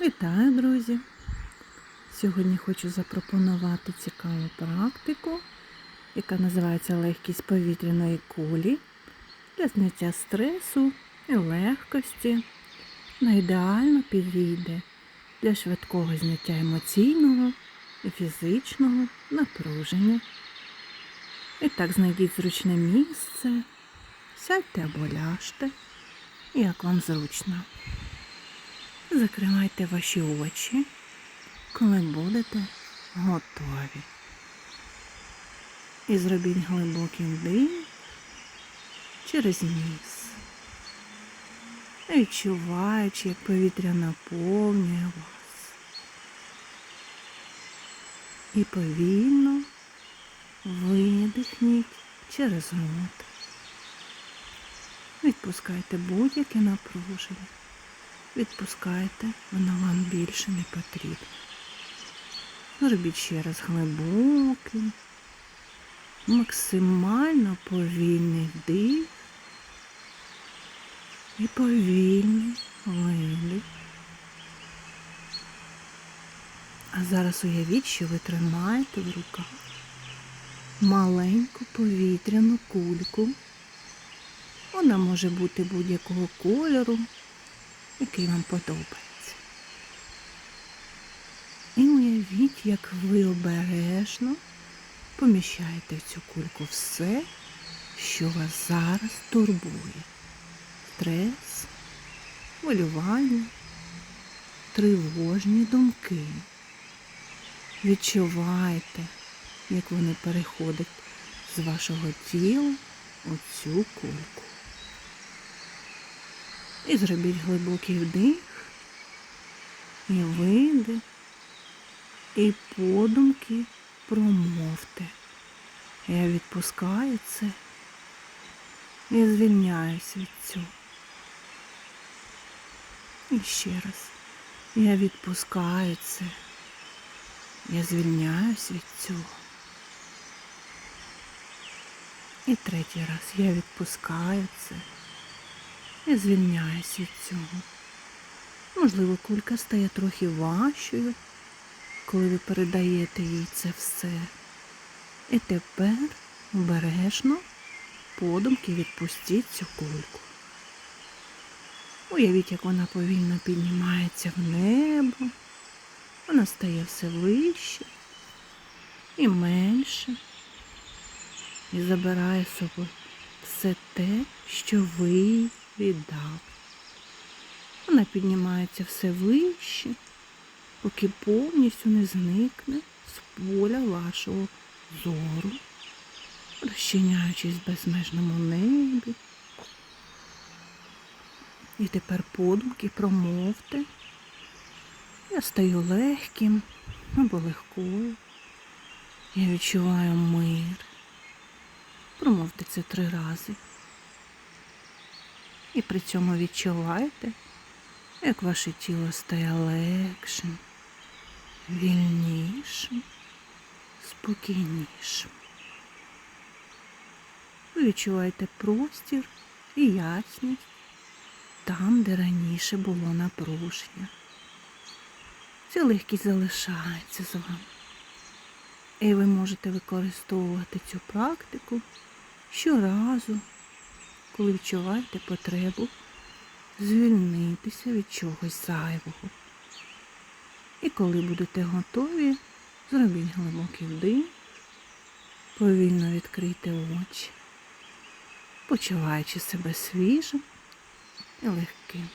Вітаю, друзі! Сьогодні хочу запропонувати цікаву практику, яка називається легкість повітряної кулі для зняття стресу і легкості. Вона ідеально підійде для швидкого зняття емоційного і фізичного напруження. І так знайдіть зручне місце, сядьте або ляжте, як вам зручно. Закривайте ваші очі, коли будете готові. І зробіть глибокий вдих через ніс, відчуваючи, як повітря наповнює вас. І повільно видихніть через рот. Відпускайте будь-яке напруження відпускайте, воно вам більше не потрібно. Зробіть ще раз глибокий, максимально повільний вдих і повільний видих. А зараз уявіть, що ви тримаєте в руках маленьку повітряну кульку. Вона може бути будь-якого кольору, який вам подобається. І уявіть, як ви обережно поміщаєте в цю кульку все, що вас зараз турбує. Стрес, хвилювання, тривожні думки. Відчувайте, як вони переходять з вашого тіла у цю кульку. І зробіть глибокий вдих і видих, і подумки промовте. Я відпускаю це і звільняюсь від цього. І ще раз. Я відпускаю це. Я звільняюсь від цього. І третій раз я відпускаю це і звільняюсь від цього. Можливо, кулька стає трохи важчою, коли ви передаєте їй це все. І тепер обережно подумки відпустіть цю кульку. Уявіть, як вона повільно піднімається в небо, вона стає все вище і менше, і забирає собою все те, що ви віддав. Вона піднімається все вище, поки повністю не зникне з поля вашого зору, розчиняючись в безмежному небі. І тепер подумки промовте. Я стаю легким або легкою. Я відчуваю мир. Промовте це три рази. І при цьому відчувайте, як ваше тіло стає легшим, вільнішим, спокійнішим. Ви відчуваєте простір і ясність там, де раніше було напруження. Ця легкість залишається з вами. І ви можете використовувати цю практику щоразу коли відчуваєте потребу звільнитися від чогось зайвого. І коли будете готові, зробіть глибокий вдих, повільно відкрийте очі, почуваючи себе свіжим і легким.